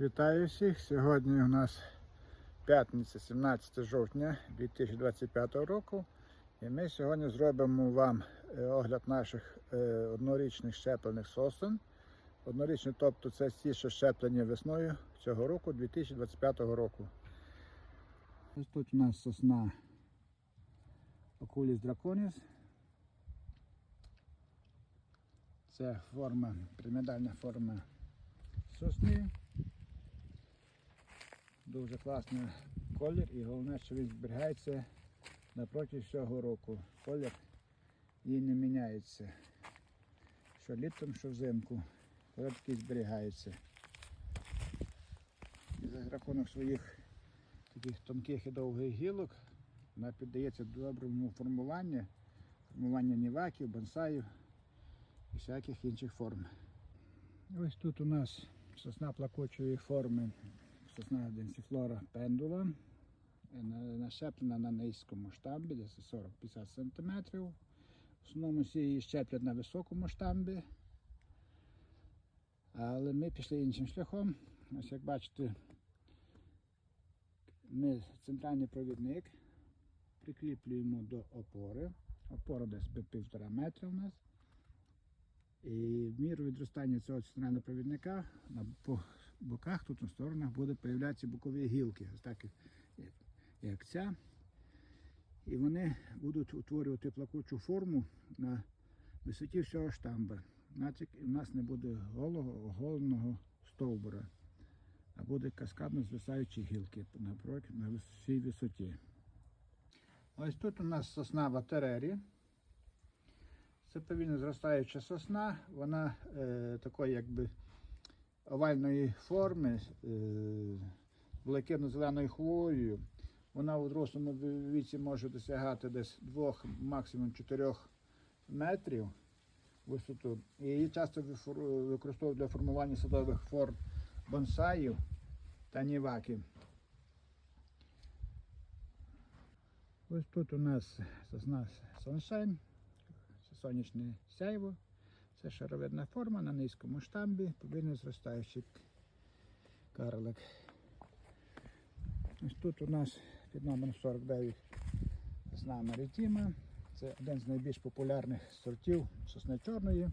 Вітаю всіх! Сьогодні у нас п'ятниця, 17 жовтня 2025 року. І ми сьогодні зробимо вам е, огляд наших е, однорічних щеплених сосен. Однорічні, тобто це ті, що щеплені весною цього року, 2025 року. Ось тут у нас сосна Oculis draconis. Це форма, пірамідальна форма сосни. Дуже класний колір і головне, що він зберігається напроти всього року. Колір її не міняється. Що літом, що взимку. Колір такий зберігається. І за рахунок своїх таких тонких і довгих гілок вона піддається доброму формуванню, формуванню ніваків, бонсаю і всяких інших форм. Ось тут у нас сосна плакучої форми, сосна денсіфлора пендула, на- нащеплена на низькому штамбі, десь 40-50 см. В основному всі її щеплять на високому штамбі. Але ми пішли іншим шляхом. Ось як бачите, ми центральний провідник прикріплюємо до опори. Опора десь півтора метра у нас. І в міру відростання цього центрального провідника боках, тут на сторонах, буде появлятися бокові гілки, ось так як, як ця. І вони будуть утворювати плакучу форму на висоті всього штамба. У нас не буде голого, оголеного стовбура, а буде каскадно звисаючі гілки на всій висоті. Ось тут у нас сосна ватерері. Це повільно зростаюча сосна, вона е, такої якби овальної форми, е, блакитно-зеленою хвоєю. Вона у дорослому віці може досягати десь 2, максимум 4 метрів висоту. І її часто використовують для формування садових форм бонсаїв та ніваки. Ось тут у нас Sunshine сонячне сяйво. Це шаровидна форма на низькому штамбі, повільно зростаючий карлик. Ось тут у нас під номером 49 сосна Маритіма. Це один з найбільш популярних сортів сосни чорної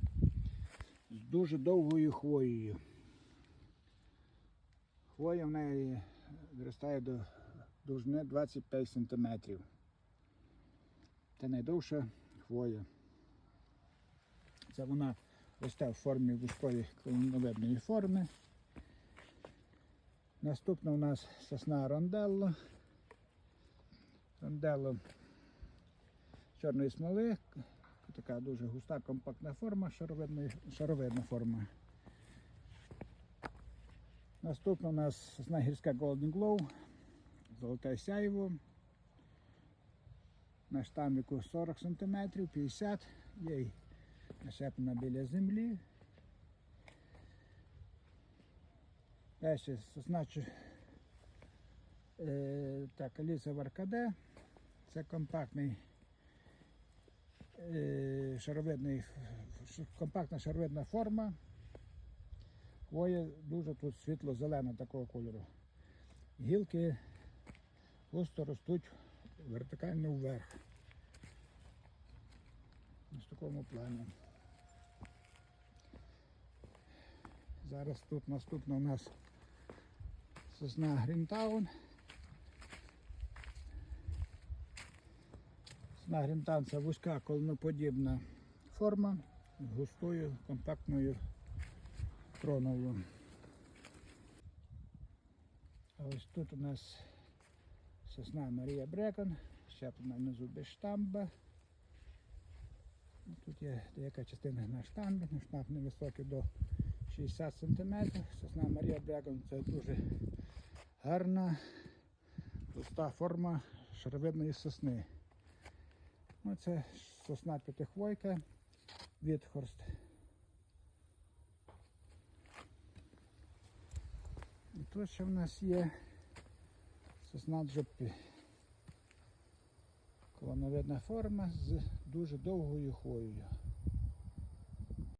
з дуже довгою хвоєю. Хвоя в неї виростає до довжини 25 см. Це найдовша хвоя. Це вона росте в формі вузької клиновидної форми. Наступна у нас сосна ронделло. Ронделло чорної смоли. Така дуже густа компактна форма, шаровидної- шаровидна форма. Наступна у нас сосна гірська Golden Glow, золоте сяйво. На штамбіку 40 см, 50 є нашеплена біля землі. Далі сосна чу- е, так, Аліса Варкаде. Це компактний е, шаровидний, компактна шаровидна форма. Хвоя дуже тут світло-зелена такого кольору. Гілки густо ростуть вертикально вверх. Ось такому плані. Зараз тут наступна у нас сосна Грінтаун. Сосна Грінтаун це вузька колоноподібна форма з густою компактною кроною. А ось тут у нас сосна Марія Брекон, щеплена внизу без штамба. Тут є деяка частина на штамбі, на штамб невисокий до 60 см. Сосна Марія Брекон це дуже гарна, густа форма шаровидної сосни. Ну, це сосна п'ятихвойка Вітхорст. І тут ще в нас є сосна джопі. Колоновидна форма з дуже довгою хвоєю.